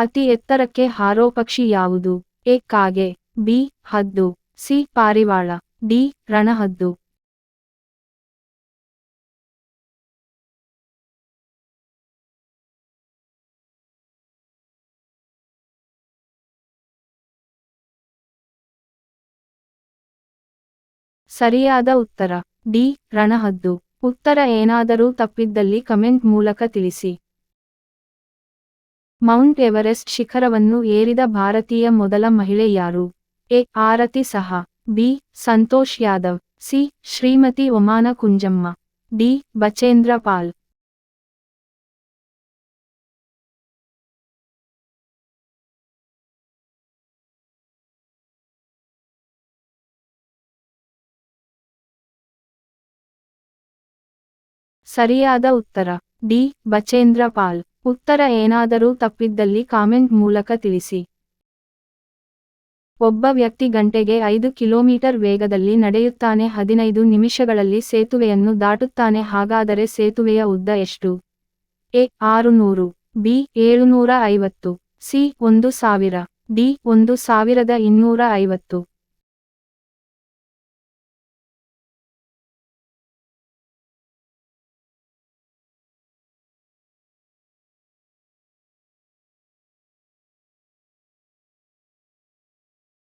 ಅತಿ ಎತ್ತರಕ್ಕೆ ಹಾರೋ ಪಕ್ಷಿ ಯಾವುದು? ಎ. ಕಾಗೆ, ಬಿ. ಹದ್ದು, ಸಿ. ಪಾರಿವಾಳ, ಡಿ. ರಣಹದ್ದು. ಸರಿಯಾದ ಉತ್ತರ, ಡಿ. ರಣಹದ್ದು. ಉತ್ತರ ಏನಾದರೂ ತಪ್ಪಿದ್ದಲ್ಲಿ ಕಮೆಂಟ್ ಮೂಲಕ ತಿಳಿಸಿ. ಮೌಂಟ್ ಎವರೆಸ್ಟ್ ಶಿಖರವನ್ನು ಏರಿದ ಭಾರತೀಯ ಮೊದಲ ಮಹಿಳೆ ಯಾರು? A. Arathi Saha. B. Santosh Yadav. C. Shrimati Omana Kunjamma. D. Bachendri Pal. ಸರಿಯಾದ ಉತ್ತರ. ಡಿ. ಬಚೇಂದ್ರ ಪಾಲ್. ಉತ್ತರ ಏನಾದರೂ ತಪ್ಪಿದ್ದಲ್ಲಿ ಕಾಮೆಂಟ್ ಮೂಲಕ ತಿಳಿಸಿ. ಒಬ್ಬ ವ್ಯಕ್ತಿ ಗಂಟೆಗೆ ಐದು ಕಿಲೋಮೀಟರ್ ವೇಗದಲ್ಲಿ ನಡೆಯುತ್ತಾನೆ. ಹದಿನೈದು ನಿಮಿಷಗಳಲ್ಲಿ ಸೇತುವೆಯನ್ನು ದಾಟುತ್ತಾನೆ. ಹಾಗಾದರೆ ಸೇತುವೆಯ ಉದ್ದ ಎಷ್ಟು? ಎ. ಆರುನೂರು. ಬಿ. ಏಳುನೂರ ಐವತ್ತು ಸಿ. ಒಂದು ಸಾವಿರ. ಡಿ. ಒಂದು ಸಾವಿರದ ಇನ್ನೂರ ಐವತ್ತು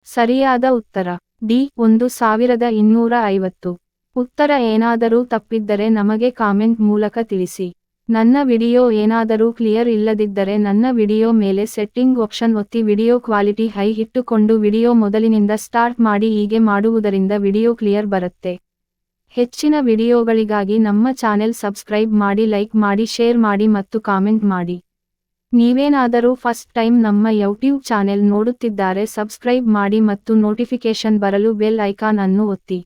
ಸರಿಯಾದ ಉತ್ತರ. ಡಿ. ಒಂದು ಸಾವಿರದ ಇನ್ನೂರ ಐವತ್ತು ಉತ್ತರ ಏನಾದರೂ ತಪ್ಪಿದ್ದರೆ ನಮಗೆ ಕಾಮೆಂಟ್ ಮೂಲಕ ತಿಳಿಸಿ. ನನ್ನ ವಿಡಿಯೋ ಏನಾದರೂ ಕ್ಲಿಯರ್ ಇಲ್ಲದಿದ್ದರೆ ನನ್ನ ವಿಡಿಯೋ ಮೇಲೆ ಸೆಟ್ಟಿಂಗ್ ಆಪ್ಷನ್ ಒತ್ತಿ ವಿಡಿಯೋ ಕ್ವಾಲಿಟಿ ಹೈ ಇಟ್ಟುಕೊಂಡು ವಿಡಿಯೋ ಮೊದಲಿನಿಂದ ಸ್ಟಾರ್ಟ್ ಮಾಡಿ ಹೀಗೆ ಮಾಡುವುದರಿಂದ ವಿಡಿಯೋ ಕ್ಲಿಯರ್ ಬರುತ್ತೆ. ಹೆಚ್ಚಿನ ವಿಡಿಯೋಗಳಿಗಾಗಿ ನಮ್ಮ ಚಾನೆಲ್ ಸಬ್ಸ್ಕ್ರೈಬ್ ಮಾಡಿ ಲೈಕ್ ಮಾಡಿ ಶೇರ್ ಮಾಡಿ ಮತ್ತು ಕಾಮೆಂಟ್ ಮಾಡಿ. ನೀವೇನಾದರೂ ಫಸ್ಟ್ ಟೈಮ್ ನಮ್ಮ ಯೂಟ್ಯೂಬ್ ಚಾನೆಲ್ ನೋಡುತ್ತಿದ್ದಾರೆ, ಸಬ್ಸ್ಕ್ರೈಬ್ ಮಾಡಿ ಮತ್ತು ನೋಟಿಫಿಕೇಶನ್ ಬರಲು ಬೆಲ್ ಐಕಾನ್ ಅನ್ನು ಒತ್ತಿ.